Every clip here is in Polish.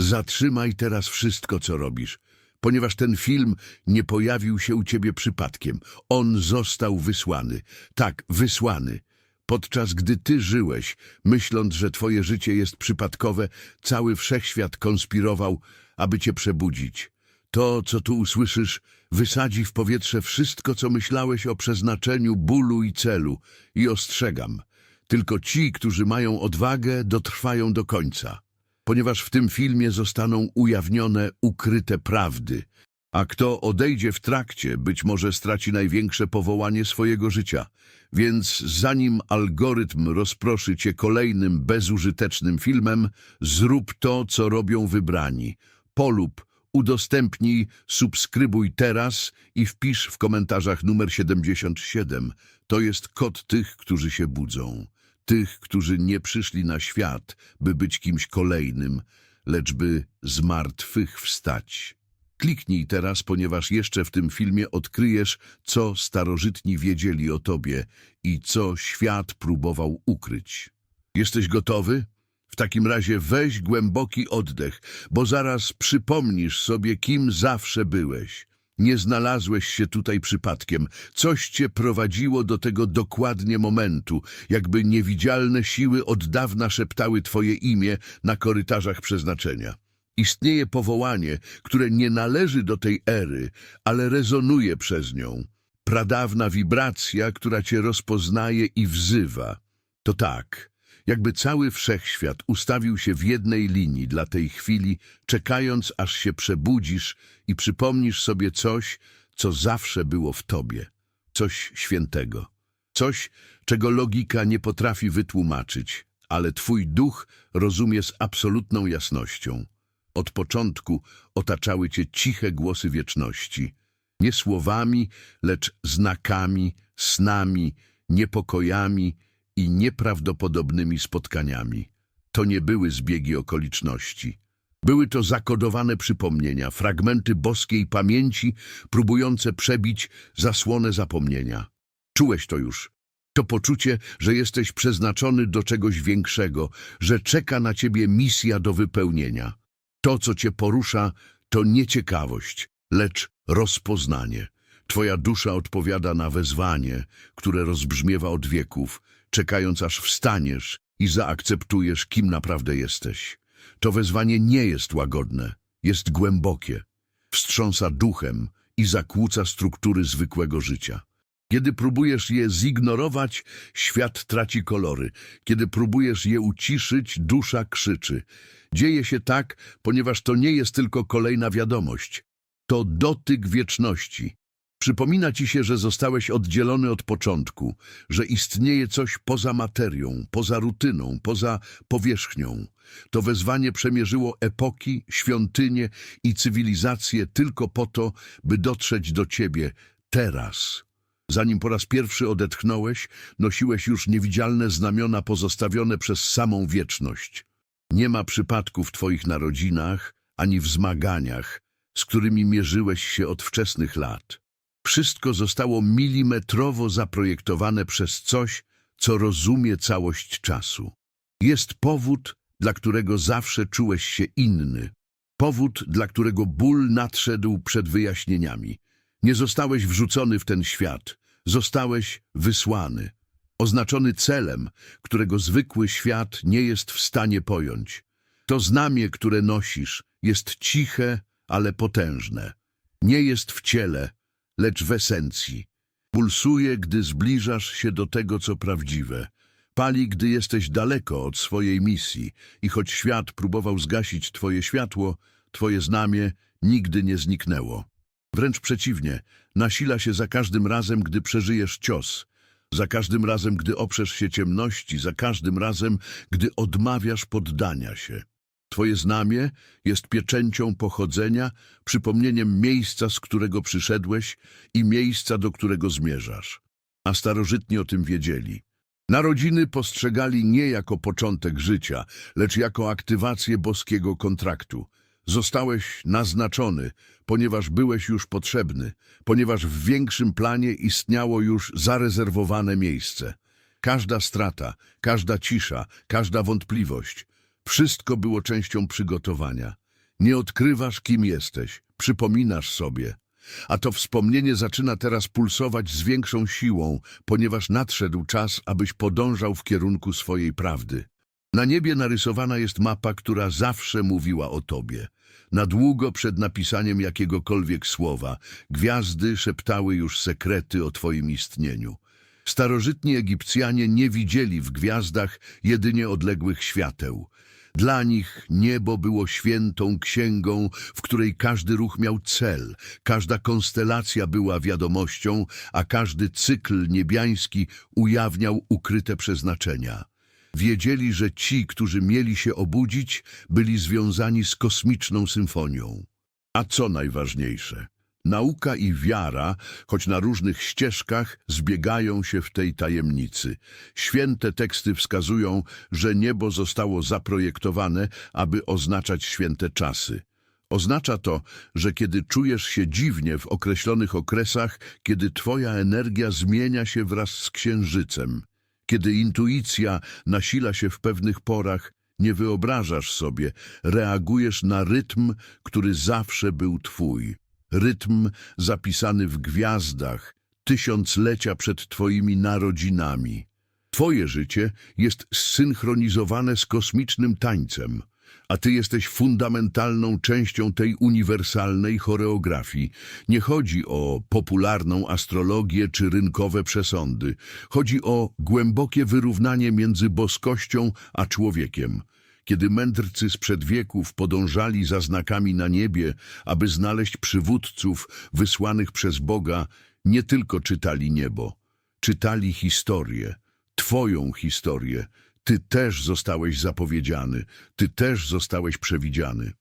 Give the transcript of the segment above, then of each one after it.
Zatrzymaj teraz wszystko, co robisz, ponieważ ten film nie pojawił się u ciebie przypadkiem. On został wysłany. Tak, wysłany. Podczas gdy ty żyłeś, myśląc, że twoje życie jest przypadkowe, cały wszechświat konspirował, aby cię przebudzić. To, co tu usłyszysz, wysadzi w powietrze wszystko, co myślałeś o przeznaczeniu, bólu i celu. I ostrzegam, tylko ci, którzy mają odwagę, dotrwają do końca. Ponieważ w tym filmie zostaną ujawnione ukryte prawdy, a kto odejdzie w trakcie, być może straci największe powołanie swojego życia. Więc zanim algorytm rozproszy cię kolejnym bezużytecznym filmem, zrób to, co robią wybrani. Polub, udostępnij, subskrybuj teraz i wpisz w komentarzach numer 77. To jest kod tych, którzy się budzą. Tych, którzy nie przyszli na świat, by być kimś kolejnym, lecz by z martwych wstać. Kliknij teraz, ponieważ jeszcze w tym filmie odkryjesz, co starożytni wiedzieli o tobie i co świat próbował ukryć. Jesteś gotowy? W takim razie weź głęboki oddech, bo zaraz przypomnisz sobie, kim zawsze byłeś. Nie znalazłeś się tutaj przypadkiem. Coś cię prowadziło do tego dokładnie momentu, jakby niewidzialne siły od dawna szeptały twoje imię na korytarzach przeznaczenia. Istnieje powołanie, które nie należy do tej ery, ale rezonuje przez nią. Pradawna wibracja, która cię rozpoznaje i wzywa. To tak, jakby cały wszechświat ustawił się w jednej linii dla tej chwili, czekając, aż się przebudzisz i przypomnisz sobie coś, co zawsze było w tobie. Coś świętego. Coś, czego logika nie potrafi wytłumaczyć, ale twój duch rozumie z absolutną jasnością. Od początku otaczały cię ciche głosy wieczności. Nie słowami, lecz znakami, snami, niepokojami i nieprawdopodobnymi spotkaniami. To nie były zbiegi okoliczności. Były to zakodowane przypomnienia, fragmenty boskiej pamięci, próbujące przebić zasłonę zapomnienia. Czułeś to już. To poczucie, że jesteś przeznaczony do czegoś większego, że czeka na ciebie misja do wypełnienia. To, co cię porusza, to nie ciekawość, lecz rozpoznanie. Twoja dusza odpowiada na wezwanie, które rozbrzmiewa od wieków, czekając aż wstaniesz i zaakceptujesz, kim naprawdę jesteś. To wezwanie nie jest łagodne, jest głębokie, wstrząsa duchem i zakłóca struktury zwykłego życia. Kiedy próbujesz je zignorować, świat traci kolory. Kiedy próbujesz je uciszyć, dusza krzyczy. Dzieje się tak, ponieważ to nie jest tylko kolejna wiadomość. To dotyk wieczności. Przypomina ci się, że zostałeś oddzielony od początku, że istnieje coś poza materią, poza rutyną, poza powierzchnią. To wezwanie przemierzyło epoki, świątynie i cywilizacje tylko po to, by dotrzeć do ciebie teraz. Zanim po raz pierwszy odetchnąłeś, nosiłeś już niewidzialne znamiona pozostawione przez samą wieczność. Nie ma przypadku w twoich narodzinach, ani w zmaganiach, z którymi mierzyłeś się od wczesnych lat. Wszystko zostało milimetrowo zaprojektowane przez coś, co rozumie całość czasu. Jest powód, dla którego zawsze czułeś się inny. Powód, dla którego ból nadszedł przed wyjaśnieniami. Nie zostałeś wrzucony w ten świat, zostałeś wysłany. Oznaczony celem, którego zwykły świat nie jest w stanie pojąć. To znamie, które nosisz, jest ciche, ale potężne. Nie jest w ciele, lecz w esencji. Pulsuje, gdy zbliżasz się do tego, co prawdziwe. Pali, gdy jesteś daleko od swojej misji i choć świat próbował zgasić twoje światło, twoje znamie nigdy nie zniknęło. Wręcz przeciwnie, nasila się za każdym razem, gdy przeżyjesz cios, za każdym razem, gdy oprzesz się ciemności, za każdym razem, gdy odmawiasz poddania się. Twoje znamie jest pieczęcią pochodzenia, przypomnieniem miejsca, z którego przyszedłeś i miejsca, do którego zmierzasz. A starożytni o tym wiedzieli. Narodziny postrzegali nie jako początek życia, lecz jako aktywację boskiego kontraktu. Zostałeś naznaczony, ponieważ byłeś już potrzebny, ponieważ w większym planie istniało już zarezerwowane miejsce. Każda strata, każda cisza, każda wątpliwość, wszystko było częścią przygotowania. Nie odkrywasz, kim jesteś, przypominasz sobie. A to wspomnienie zaczyna teraz pulsować z większą siłą, ponieważ nadszedł czas, abyś podążał w kierunku swojej prawdy. Na niebie narysowana jest mapa, która zawsze mówiła o tobie. Na długo przed napisaniem jakiegokolwiek słowa, gwiazdy szeptały już sekrety o twoim istnieniu. Starożytni Egipcjanie nie widzieli w gwiazdach jedynie odległych świateł. Dla nich niebo było świętą księgą, w której każdy ruch miał cel, każda konstelacja była wiadomością, a każdy cykl niebiański ujawniał ukryte przeznaczenia. Wiedzieli, że ci, którzy mieli się obudzić, byli związani z kosmiczną symfonią. A co najważniejsze? Nauka i wiara, choć na różnych ścieżkach, zbiegają się w tej tajemnicy. Święte teksty wskazują, że niebo zostało zaprojektowane, aby oznaczać święte czasy. Oznacza to, że kiedy czujesz się dziwnie w określonych okresach, kiedy twoja energia zmienia się wraz z księżycem, kiedy intuicja nasila się w pewnych porach, nie wyobrażasz sobie, reagujesz na rytm, który zawsze był twój. Rytm zapisany w gwiazdach, tysiąclecia przed twoimi narodzinami. Twoje życie jest zsynchronizowane z kosmicznym tańcem, a ty jesteś fundamentalną częścią tej uniwersalnej choreografii. Nie chodzi o popularną astrologię czy rynkowe przesądy. Chodzi o głębokie wyrównanie między boskością a człowiekiem. Kiedy mędrcy sprzed wieków podążali za znakami na niebie, aby znaleźć przywódców wysłanych przez Boga, nie tylko czytali niebo, czytali historię, Twoją historię. Ty też zostałeś zapowiedziany, Ty też zostałeś przewidziany.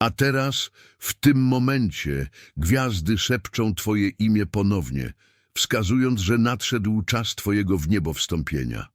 A teraz, w tym momencie, gwiazdy szepczą Twoje imię ponownie, wskazując, że nadszedł czas Twojego w niebo wstąpienia.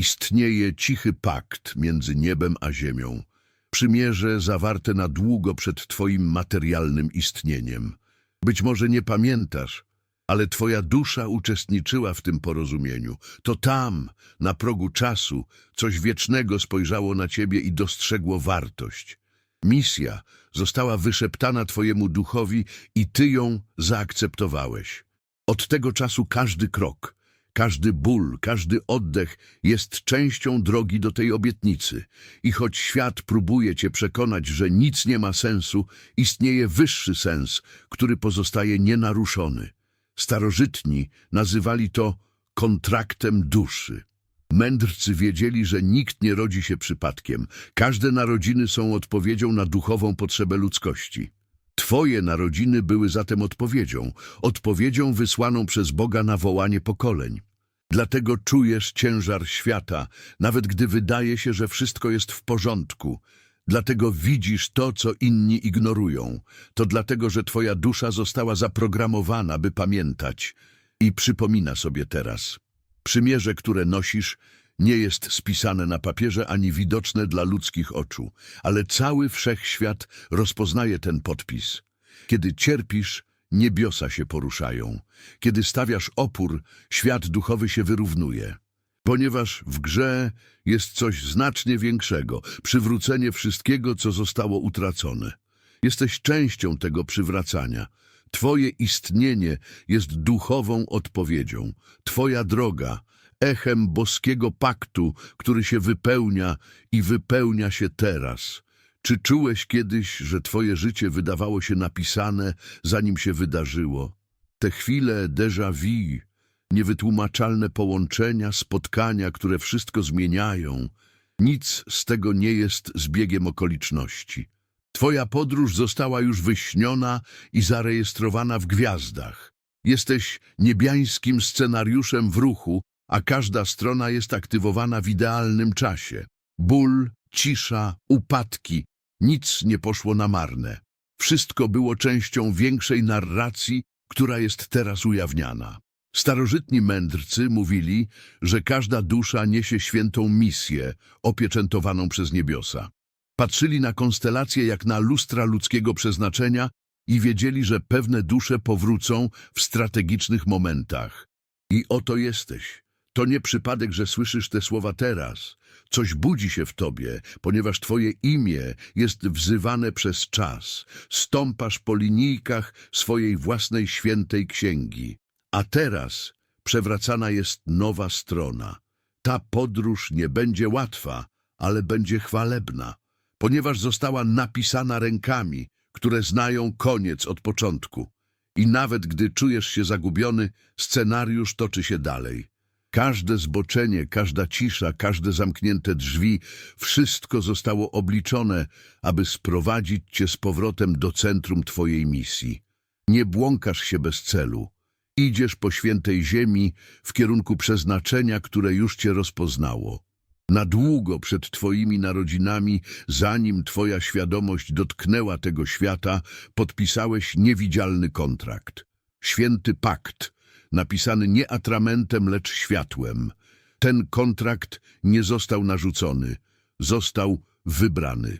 Istnieje cichy pakt między niebem a ziemią, przymierze zawarte na długo przed Twoim materialnym istnieniem. Być może nie pamiętasz, ale Twoja dusza uczestniczyła w tym porozumieniu. To tam, na progu czasu, coś wiecznego spojrzało na Ciebie i dostrzegło wartość. Misja została wyszeptana Twojemu duchowi i Ty ją zaakceptowałeś. Od tego czasu każdy krok, każdy ból, każdy oddech jest częścią drogi do tej obietnicy. I choć świat próbuje Cię przekonać, że nic nie ma sensu, istnieje wyższy sens, który pozostaje nienaruszony. Starożytni nazywali to kontraktem duszy. Mędrcy wiedzieli, że nikt nie rodzi się przypadkiem. Każde narodziny są odpowiedzią na duchową potrzebę ludzkości. Twoje narodziny były zatem odpowiedzią, odpowiedzią wysłaną przez Boga na wołanie pokoleń. Dlatego czujesz ciężar świata, nawet gdy wydaje się, że wszystko jest w porządku. Dlatego widzisz to, co inni ignorują. To dlatego, że twoja dusza została zaprogramowana, by pamiętać. I przypomina sobie teraz. Przymierze, które nosisz, nie jest spisane na papierze ani widoczne dla ludzkich oczu, ale cały wszechświat rozpoznaje ten podpis. Kiedy cierpisz, niebiosa się poruszają. Kiedy stawiasz opór, świat duchowy się wyrównuje. Ponieważ w grze jest coś znacznie większego, przywrócenie wszystkiego, co zostało utracone. Jesteś częścią tego przywracania. Twoje istnienie jest duchową odpowiedzią. Twoja droga, echem boskiego paktu, który się wypełnia i wypełnia się teraz. Czy czułeś kiedyś, że twoje życie wydawało się napisane, zanim się wydarzyło? Te chwile déjà vu, niewytłumaczalne połączenia, spotkania, które wszystko zmieniają, nic z tego nie jest zbiegiem okoliczności. Twoja podróż została już wyśniona i zarejestrowana w gwiazdach. Jesteś niebiańskim scenariuszem w ruchu, a każda strona jest aktywowana w idealnym czasie. Ból, cisza, upadki, nic nie poszło na marne. Wszystko było częścią większej narracji, która jest teraz ujawniana. Starożytni mędrcy mówili, że każda dusza niesie świętą misję, opieczętowaną przez niebiosa. Patrzyli na konstelacje jak na lustra ludzkiego przeznaczenia i wiedzieli, że pewne dusze powrócą w strategicznych momentach. I oto jesteś. To nie przypadek, że słyszysz te słowa teraz. Coś budzi się w tobie, ponieważ twoje imię jest wzywane przez czas. Stąpasz po linijkach swojej własnej świętej księgi. A teraz przewracana jest nowa strona. Ta podróż nie będzie łatwa, ale będzie chwalebna, ponieważ została napisana rękami, które znają koniec od początku. I nawet gdy czujesz się zagubiony, scenariusz toczy się dalej. Każde zboczenie, każda cisza, każde zamknięte drzwi, wszystko zostało obliczone, aby sprowadzić cię z powrotem do centrum twojej misji. Nie błąkasz się bez celu. Idziesz po świętej ziemi w kierunku przeznaczenia, które już cię rozpoznało. Na długo przed twoimi narodzinami, zanim twoja świadomość dotknęła tego świata, podpisałeś niewidzialny kontrakt. Święty pakt, napisany nie atramentem, lecz światłem. Ten kontrakt nie został narzucony, został wybrany.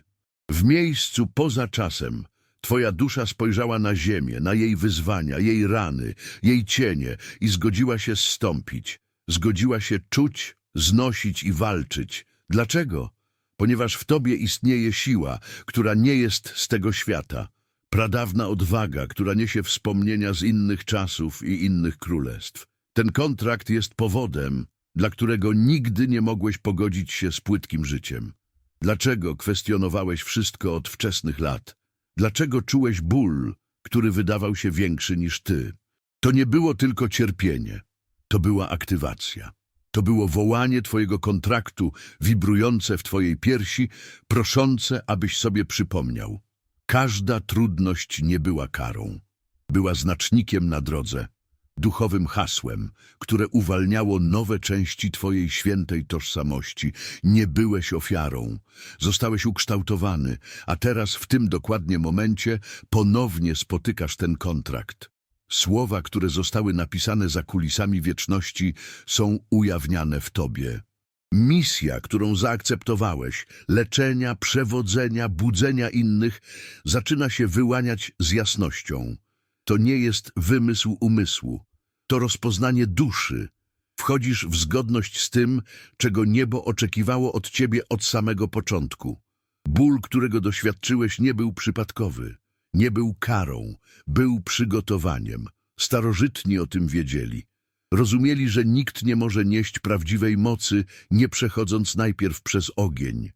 W miejscu poza czasem twoja dusza spojrzała na ziemię, na jej wyzwania, jej rany, jej cienie i zgodziła się zstąpić. Zgodziła się czuć, znosić i walczyć. Dlaczego? Ponieważ w tobie istnieje siła, która nie jest z tego świata. Pradawna odwaga, która niesie wspomnienia z innych czasów i innych królestw. Ten kontrakt jest powodem, dla którego nigdy nie mogłeś pogodzić się z płytkim życiem. Dlaczego kwestionowałeś wszystko od wczesnych lat? Dlaczego czułeś ból, który wydawał się większy niż ty? To nie było tylko cierpienie, to była aktywacja. To było wołanie twojego kontraktu, wibrujące w twojej piersi, proszące, abyś sobie przypomniał. Każda trudność nie była karą. Była znacznikiem na drodze, duchowym hasłem, które uwalniało nowe części twojej świętej tożsamości. Nie byłeś ofiarą. Zostałeś ukształtowany, a teraz w tym dokładnie momencie ponownie spotykasz ten kontrakt. Słowa, które zostały napisane za kulisami wieczności, są ujawniane w tobie. Misja, którą zaakceptowałeś, leczenia, przewodzenia, budzenia innych, zaczyna się wyłaniać z jasnością. To nie jest wymysł umysłu, to rozpoznanie duszy. Wchodzisz w zgodność z tym, czego niebo oczekiwało od ciebie od samego początku. Ból, którego doświadczyłeś, nie był przypadkowy, nie był karą, był przygotowaniem. Starożytni o tym wiedzieli. Rozumieli, że nikt nie może nieść prawdziwej mocy, nie przechodząc najpierw przez ogień.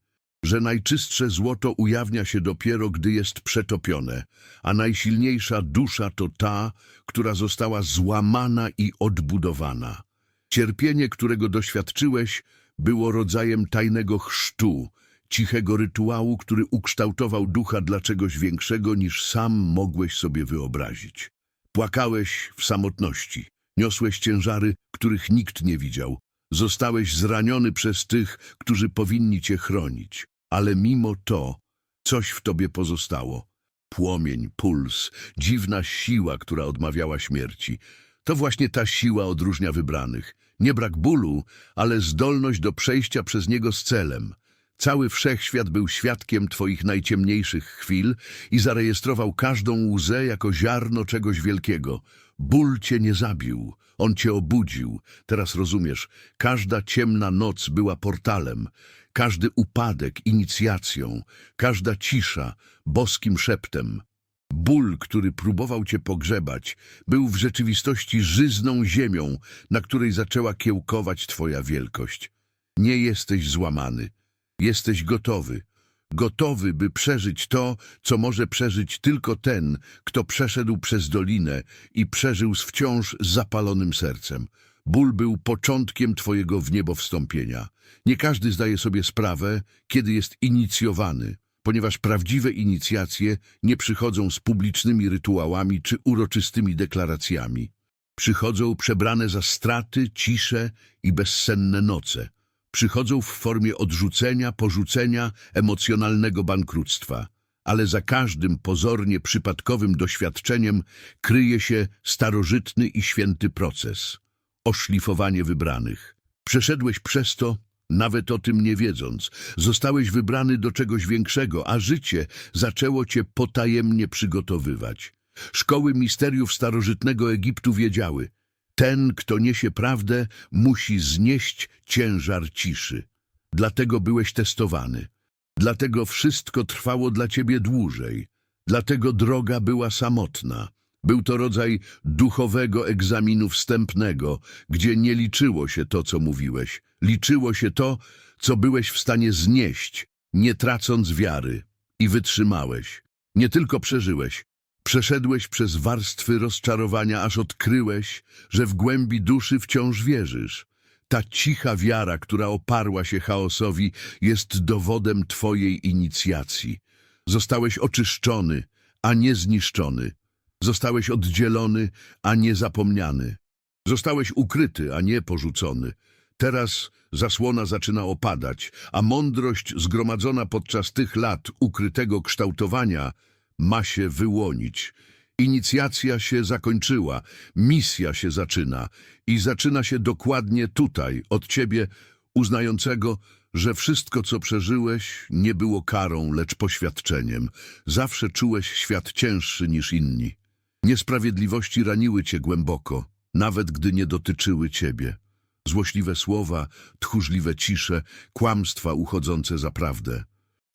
Że najczystsze złoto ujawnia się dopiero, gdy jest przetopione, a najsilniejsza dusza to ta, która została złamana i odbudowana. Cierpienie, którego doświadczyłeś, było rodzajem tajnego chrztu, cichego rytuału, który ukształtował ducha dla czegoś większego, niż sam mogłeś sobie wyobrazić. Płakałeś w samotności, niosłeś ciężary, których nikt nie widział. Zostałeś zraniony przez tych, którzy powinni cię chronić. Ale mimo to coś w tobie pozostało. Płomień, puls, dziwna siła, która odmawiała śmierci. To właśnie ta siła odróżnia wybranych. Nie brak bólu, ale zdolność do przejścia przez niego z celem. Cały wszechświat był świadkiem twoich najciemniejszych chwil i zarejestrował każdą łzę jako ziarno czegoś wielkiego. Ból cię nie zabił, on cię obudził. Teraz rozumiesz, każda ciemna noc była portalem, każdy upadek inicjacją, każda cisza boskim szeptem. Ból, który próbował cię pogrzebać, był w rzeczywistości żyzną ziemią, na której zaczęła kiełkować twoja wielkość. Nie jesteś złamany. Jesteś gotowy. Gotowy, by przeżyć to, co może przeżyć tylko ten, kto przeszedł przez dolinę i przeżył z wciąż zapalonym sercem. Ból był początkiem twojego w niebo wstąpienia. Nie każdy zdaje sobie sprawę, kiedy jest inicjowany, ponieważ prawdziwe inicjacje nie przychodzą z publicznymi rytuałami czy uroczystymi deklaracjami. Przychodzą przebrane za straty, cisze i bezsenne noce przychodzą w formie odrzucenia, porzucenia, emocjonalnego bankructwa. Ale za każdym pozornie przypadkowym doświadczeniem kryje się starożytny i święty proces. Oszlifowanie wybranych. Przeszedłeś przez to, nawet o tym nie wiedząc. Zostałeś wybrany do czegoś większego, a życie zaczęło cię potajemnie przygotowywać. Szkoły misteriów starożytnego Egiptu wiedziały – ten, kto niesie prawdę, musi znieść ciężar ciszy. Dlatego byłeś testowany. Dlatego wszystko trwało dla ciebie dłużej. Dlatego droga była samotna. Był to rodzaj duchowego egzaminu wstępnego, gdzie nie liczyło się to, co mówiłeś. Liczyło się to, co byłeś w stanie znieść, nie tracąc wiary. I wytrzymałeś. Nie tylko przeżyłeś. Przeszedłeś przez warstwy rozczarowania, aż odkryłeś, że w głębi duszy wciąż wierzysz. Ta cicha wiara, która oparła się chaosowi, jest dowodem Twojej inicjacji. Zostałeś oczyszczony, a nie zniszczony. Zostałeś oddzielony, a nie zapomniany. Zostałeś ukryty, a nie porzucony. Teraz zasłona zaczyna opadać, a mądrość zgromadzona podczas tych lat ukrytego kształtowania ma się wyłonić. Inicjacja się zakończyła, misja się zaczyna i zaczyna się dokładnie tutaj, od ciebie, uznającego, że wszystko, co przeżyłeś, nie było karą, lecz poświadczeniem. Zawsze czułeś świat cięższy niż inni. Niesprawiedliwości raniły cię głęboko, nawet gdy nie dotyczyły ciebie. Złośliwe słowa, tchórzliwe cisze, kłamstwa uchodzące za prawdę.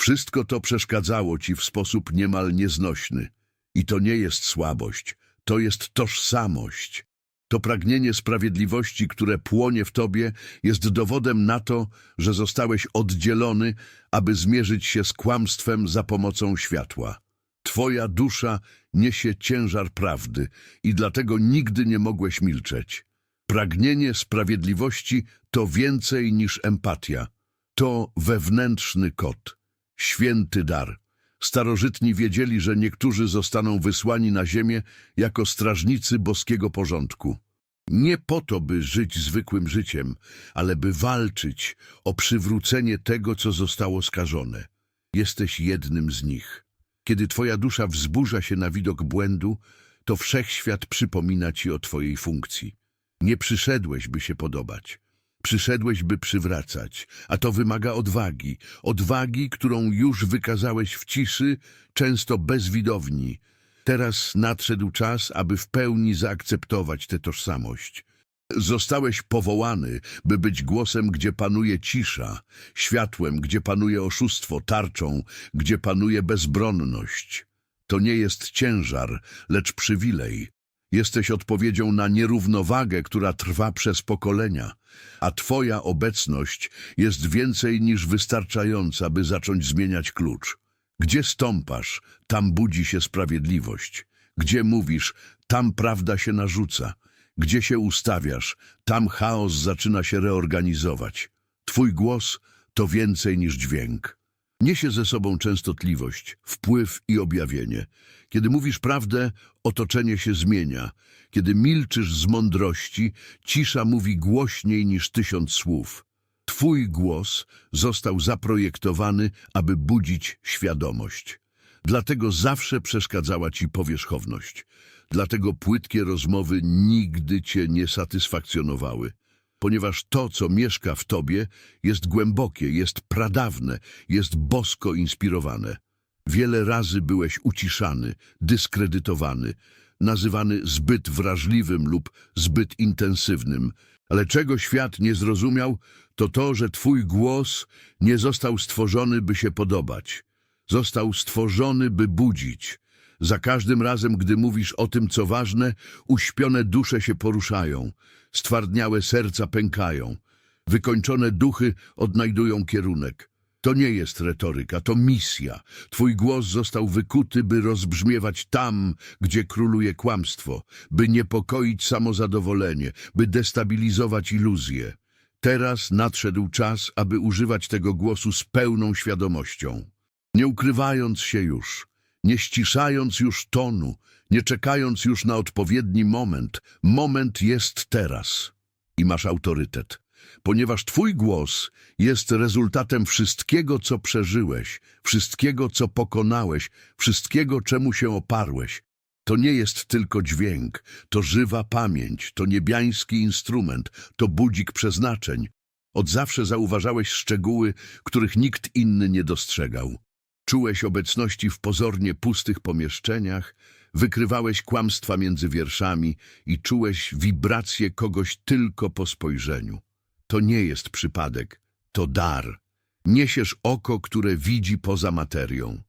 Wszystko to przeszkadzało ci w sposób niemal nieznośny. I to nie jest słabość, to jest tożsamość. To pragnienie sprawiedliwości, które płonie w tobie, jest dowodem na to, że zostałeś oddzielony, aby zmierzyć się z kłamstwem za pomocą światła. Twoja dusza niesie ciężar prawdy i dlatego nigdy nie mogłeś milczeć. Pragnienie sprawiedliwości to więcej niż empatia. To wewnętrzny kod, święty dar. Starożytni wiedzieli, że niektórzy zostaną wysłani na ziemię jako strażnicy boskiego porządku. Nie po to, by żyć zwykłym życiem, ale by walczyć o przywrócenie tego, co zostało skażone. Jesteś jednym z nich. Kiedy twoja dusza wzburza się na widok błędu, to wszechświat przypomina ci o twojej funkcji. Nie przyszedłeś, by się podobać. Przyszedłeś, by przywracać, a to wymaga odwagi. Odwagi, którą już wykazałeś w ciszy, często bez widowni. Teraz nadszedł czas, aby w pełni zaakceptować tę tożsamość. Zostałeś powołany, by być głosem, gdzie panuje cisza, światłem, gdzie panuje oszustwo, tarczą, gdzie panuje bezbronność. To nie jest ciężar, lecz przywilej. Jesteś odpowiedzią na nierównowagę, która trwa przez pokolenia, a Twoja obecność jest więcej niż wystarczająca, by zacząć zmieniać klucz. Gdzie stąpasz, tam budzi się sprawiedliwość. Gdzie mówisz, tam prawda się narzuca. Gdzie się ustawiasz, tam chaos zaczyna się reorganizować. Twój głos to więcej niż dźwięk. Niesie ze sobą częstotliwość, wpływ i objawienie. Kiedy mówisz prawdę, otoczenie się zmienia. Kiedy milczysz z mądrości, cisza mówi głośniej niż tysiąc słów. Twój głos został zaprojektowany, aby budzić świadomość. Dlatego zawsze przeszkadzała ci powierzchowność. Dlatego płytkie rozmowy nigdy cię nie satysfakcjonowały. Ponieważ to, co mieszka w tobie, jest głębokie, jest pradawne, jest bosko inspirowane. Wiele razy byłeś uciszany, dyskredytowany, nazywany zbyt wrażliwym lub zbyt intensywnym. Ale czego świat nie zrozumiał, to to, że twój głos nie został stworzony, by się podobać. Został stworzony, by budzić. Za każdym razem, gdy mówisz o tym, co ważne, uśpione dusze się poruszają, stwardniałe serca pękają, wykończone duchy odnajdują kierunek. To nie jest retoryka, to misja. Twój głos został wykuty, by rozbrzmiewać tam, gdzie króluje kłamstwo, by niepokoić samozadowolenie, by destabilizować iluzje. Teraz nadszedł czas, aby używać tego głosu z pełną świadomością. Nie ukrywając się już, nie ściszając już tonu, nie czekając już na odpowiedni moment. Moment jest teraz i masz autorytet, ponieważ twój głos jest rezultatem wszystkiego, co przeżyłeś, wszystkiego, co pokonałeś, wszystkiego, czemu się oparłeś. To nie jest tylko dźwięk, to żywa pamięć, to niebiański instrument, to budzik przeznaczeń. Od zawsze zauważałeś szczegóły, których nikt inny nie dostrzegał. Czułeś obecności w pozornie pustych pomieszczeniach, wykrywałeś kłamstwa między wierszami i czułeś wibrację kogoś tylko po spojrzeniu. To nie jest przypadek, to dar. Niesiesz oko, które widzi poza materią.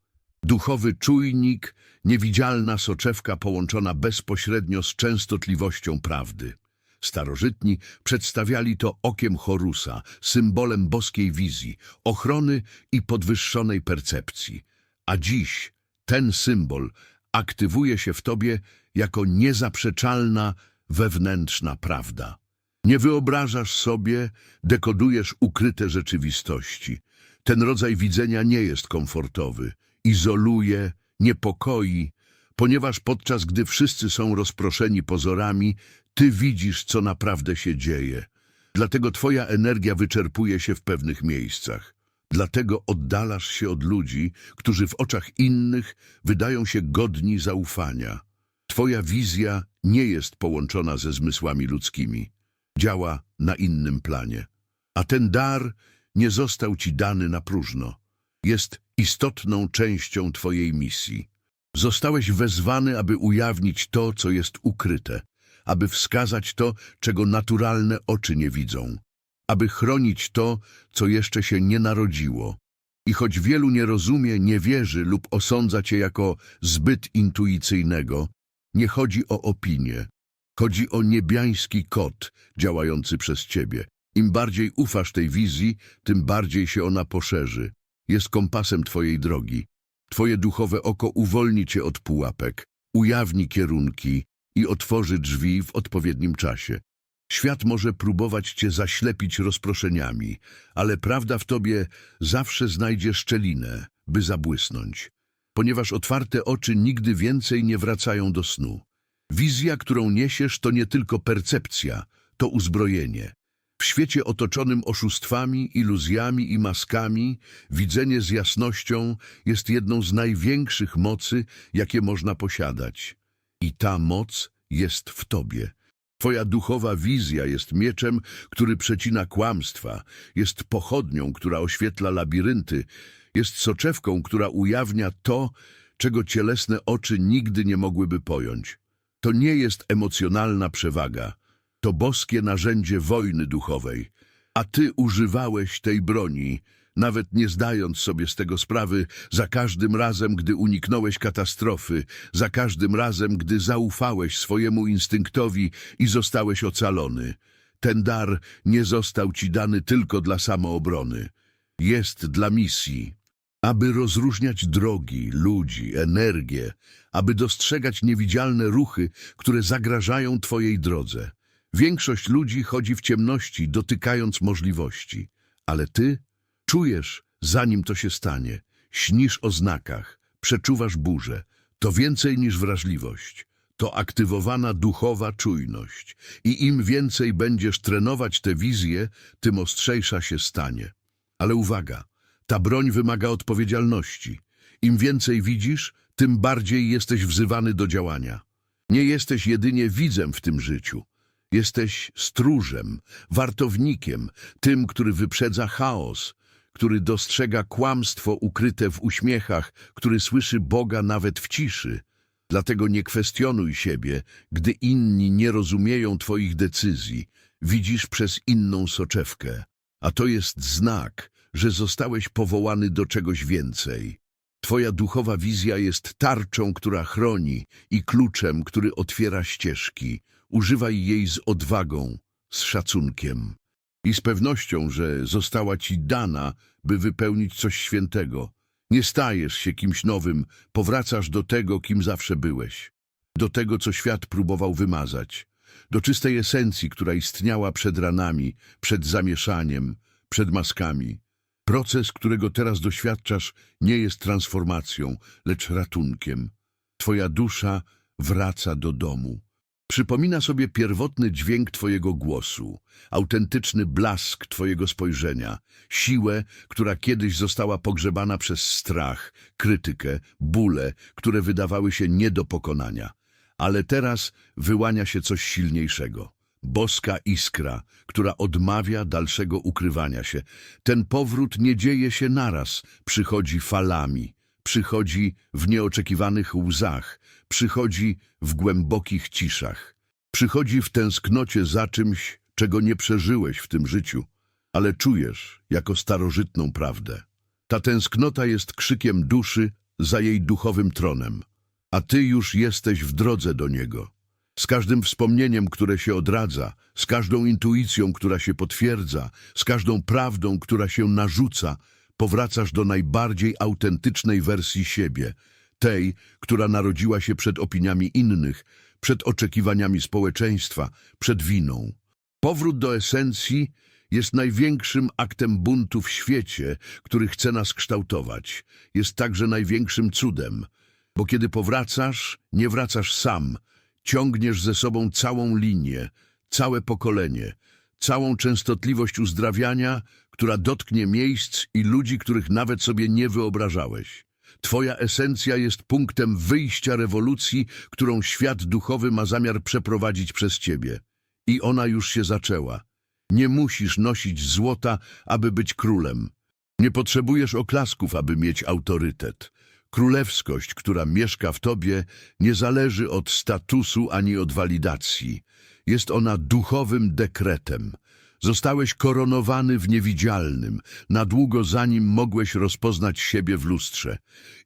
Duchowy czujnik, niewidzialna soczewka połączona bezpośrednio z częstotliwością prawdy. Starożytni przedstawiali to okiem Horusa, symbolem boskiej wizji, ochrony i podwyższonej percepcji. A dziś ten symbol aktywuje się w tobie jako niezaprzeczalna wewnętrzna prawda. Nie wyobrażasz sobie, dekodujesz ukryte rzeczywistości. Ten rodzaj widzenia nie jest komfortowy, izoluje, niepokoi, ponieważ podczas gdy wszyscy są rozproszeni pozorami, ty widzisz, co naprawdę się dzieje. Dlatego twoja energia wyczerpuje się w pewnych miejscach. Dlatego oddalasz się od ludzi, którzy w oczach innych wydają się godni zaufania. Twoja wizja nie jest połączona ze zmysłami ludzkimi. Działa na innym planie. A ten dar nie został ci dany na próżno. Jest istotną częścią twojej misji. Zostałeś wezwany, aby ujawnić to, co jest ukryte, aby wskazać to, czego naturalne oczy nie widzą, aby chronić to, co jeszcze się nie narodziło. I choć wielu nie rozumie, nie wierzy lub osądza cię jako zbyt intuicyjnego, nie chodzi o opinię. Chodzi o niebiański kod działający przez ciebie. Im bardziej ufasz tej wizji, tym bardziej się ona poszerzy. Jest kompasem twojej drogi. Twoje duchowe oko uwolni cię od pułapek, ujawni kierunki i otworzy drzwi w odpowiednim czasie. Świat może próbować cię zaślepić rozproszeniami, ale prawda w tobie zawsze znajdzie szczelinę, by zabłysnąć, ponieważ otwarte oczy nigdy więcej nie wracają do snu. Wizja, którą niesiesz, to nie tylko percepcja, to uzbrojenie. W świecie otoczonym oszustwami, iluzjami i maskami, widzenie z jasnością jest jedną z największych mocy, jakie można posiadać. I ta moc jest w tobie. Twoja duchowa wizja jest mieczem, który przecina kłamstwa, jest pochodnią, która oświetla labirynty, jest soczewką, która ujawnia to, czego cielesne oczy nigdy nie mogłyby pojąć. To nie jest emocjonalna przewaga, to boskie narzędzie wojny duchowej, a ty używałeś tej broni, nawet nie zdając sobie z tego sprawy, za każdym razem, gdy uniknąłeś katastrofy, za każdym razem, gdy zaufałeś swojemu instynktowi i zostałeś ocalony. Ten dar nie został ci dany tylko dla samoobrony. Jest dla misji, aby rozróżniać drogi, ludzi, energię, aby dostrzegać niewidzialne ruchy, które zagrażają twojej drodze. Większość ludzi chodzi w ciemności, dotykając możliwości, ale ty czujesz, zanim to się stanie, śnisz o znakach, przeczuwasz burzę. To więcej niż wrażliwość. To aktywowana duchowa czujność. I im więcej będziesz trenować tę wizję, tym ostrzejsza się stanie. Ale uwaga, ta broń wymaga odpowiedzialności. Im więcej widzisz, tym bardziej jesteś wzywany do działania. Nie jesteś jedynie widzem w tym życiu. Jesteś stróżem, wartownikiem, tym, który wyprzedza chaos, który dostrzega kłamstwo ukryte w uśmiechach, który słyszy Boga nawet w ciszy. Dlatego nie kwestionuj siebie, gdy inni nie rozumieją Twoich decyzji. Widzisz przez inną soczewkę, a to jest znak, że zostałeś powołany do czegoś więcej. Twoja duchowa wizja jest tarczą, która chroni i kluczem, który otwiera ścieżki. Używaj jej z odwagą, z szacunkiem i z pewnością, że została ci dana, by wypełnić coś świętego. Nie stajesz się kimś nowym, powracasz do tego, kim zawsze byłeś. Do tego, co świat próbował wymazać. Do czystej esencji, która istniała przed ranami, przed zamieszaniem, przed maskami. Proces, którego teraz doświadczasz, nie jest transformacją, lecz ratunkiem. Twoja dusza wraca do domu. Przypomina sobie pierwotny dźwięk Twojego głosu, autentyczny blask Twojego spojrzenia, siłę, która kiedyś została pogrzebana przez strach, krytykę, bóle, które wydawały się nie do pokonania. Ale teraz wyłania się coś silniejszego. Boska iskra, która odmawia dalszego ukrywania się. Ten powrót nie dzieje się naraz, przychodzi falami, przychodzi w nieoczekiwanych łzach, przychodzi w głębokich ciszach, przychodzi w tęsknocie za czymś, czego nie przeżyłeś w tym życiu. ale czujesz jako starożytną prawdę. Ta tęsknota jest krzykiem duszy za jej duchowym tronem, a ty już jesteś w drodze do niego. Z każdym wspomnieniem, które się odradza, z każdą intuicją, która się potwierdza, z każdą prawdą, która się narzuca, powracasz do najbardziej autentycznej wersji siebie, tej, która narodziła się przed opiniami innych, przed oczekiwaniami społeczeństwa, przed winą. Powrót do esencji jest największym aktem buntu w świecie, który chce nas kształtować. Jest także największym cudem, bo kiedy powracasz, nie wracasz sam, ciągniesz ze sobą całą linię, całe pokolenie, całą częstotliwość uzdrawiania, która dotknie miejsc i ludzi, których nawet sobie nie wyobrażałeś. Twoja esencja jest punktem wyjścia rewolucji, którą świat duchowy ma zamiar przeprowadzić przez ciebie. I ona już się zaczęła. Nie musisz nosić złota, aby być królem. Nie potrzebujesz oklasków, aby mieć autorytet. Królewskość, która mieszka w tobie, nie zależy od statusu ani od walidacji. Jest ona duchowym dekretem. Zostałeś koronowany w niewidzialnym, na długo zanim mogłeś rozpoznać siebie w lustrze.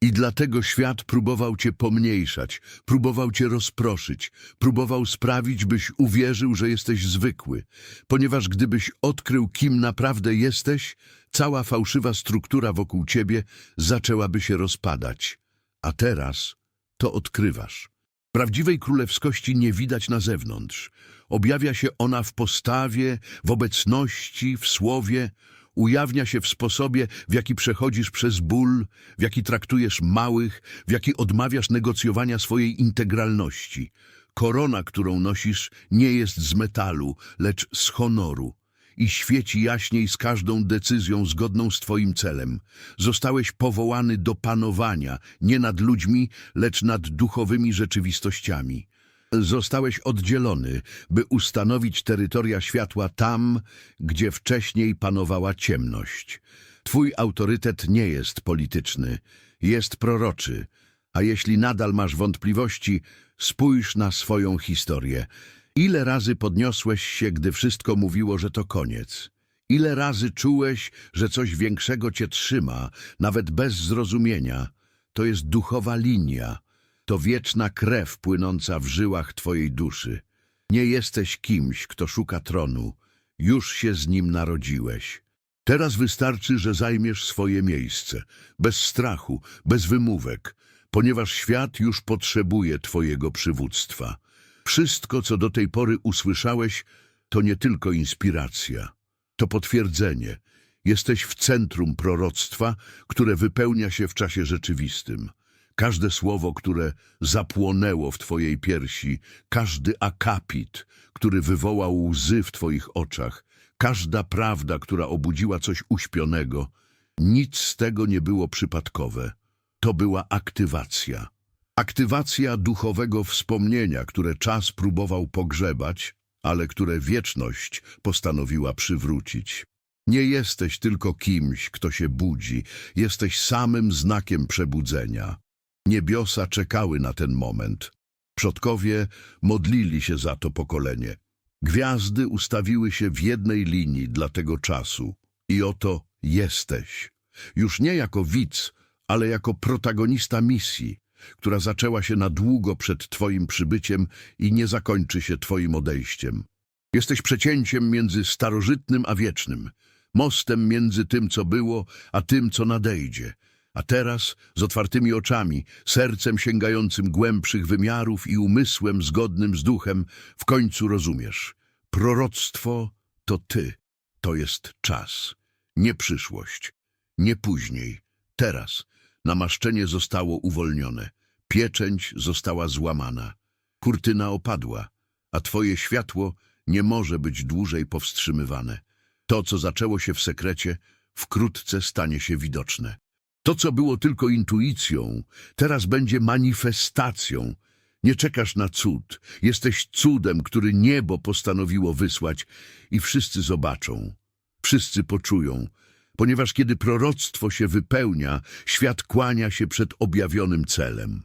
I dlatego świat próbował cię pomniejszać, próbował cię rozproszyć, próbował sprawić, byś uwierzył, że jesteś zwykły. Ponieważ gdybyś odkrył, kim naprawdę jesteś, cała fałszywa struktura wokół ciebie zaczęłaby się rozpadać. A teraz to odkrywasz. Prawdziwej królewskości nie widać na zewnątrz. Objawia się ona w postawie, w obecności, w słowie, ujawnia się w sposobie, w jaki przechodzisz przez ból, w jaki traktujesz małych, w jaki odmawiasz negocjowania swojej integralności. Korona, którą nosisz, nie jest z metalu, lecz z honoru i świeci jaśniej z każdą decyzją zgodną z Twoim celem. Zostałeś powołany do panowania, nie nad ludźmi, lecz nad duchowymi rzeczywistościami. Zostałeś oddzielony, by ustanowić terytoria światła tam, gdzie wcześniej panowała ciemność. Twój autorytet nie jest polityczny, jest proroczy, a jeśli nadal masz wątpliwości, spójrz na swoją historię. Ile razy podniosłeś się, gdy wszystko mówiło, że to koniec? Ile razy czułeś, że coś większego cię trzyma, nawet bez zrozumienia? To jest duchowa linia, to wieczna krew płynąca w żyłach twojej duszy. Nie jesteś kimś, kto szuka tronu, już się z nim narodziłeś. Teraz wystarczy, że zajmiesz swoje miejsce, bez strachu, bez wymówek, ponieważ świat już potrzebuje twojego przywództwa. Wszystko, co do tej pory usłyszałeś, to nie tylko inspiracja, to potwierdzenie. Jesteś w centrum proroctwa, które wypełnia się w czasie rzeczywistym. Każde słowo, które zapłonęło w twojej piersi, każdy akapit, który wywołał łzy w twoich oczach, każda prawda, która obudziła coś uśpionego, nic z tego nie było przypadkowe. To była aktywacja. Aktywacja duchowego wspomnienia, które czas próbował pogrzebać, ale które wieczność postanowiła przywrócić. Nie jesteś tylko kimś, kto się budzi, jesteś samym znakiem przebudzenia. Niebiosa czekały na ten moment. Przodkowie modlili się za to pokolenie. Gwiazdy ustawiły się w jednej linii dla tego czasu. I oto jesteś. Już nie jako widz, ale jako protagonista misji, która zaczęła się na długo przed Twoim przybyciem i nie zakończy się Twoim odejściem. Jesteś przecięciem między starożytnym a wiecznym, mostem między tym, co było, a tym, co nadejdzie. A teraz, z otwartymi oczami, sercem sięgającym głębszych wymiarów i umysłem zgodnym z duchem, w końcu rozumiesz. Proroctwo to Ty, to jest czas, nie przyszłość, nie później, teraz. Namaszczenie zostało uwolnione, pieczęć została złamana, kurtyna opadła, a Twoje światło nie może być dłużej powstrzymywane. To, co zaczęło się w sekrecie, wkrótce stanie się widoczne. To, co było tylko intuicją, teraz będzie manifestacją. Nie czekasz na cud. Jesteś cudem, który niebo postanowiło wysłać i wszyscy zobaczą. Wszyscy poczują, ponieważ kiedy proroctwo się wypełnia, świat kłania się przed objawionym celem.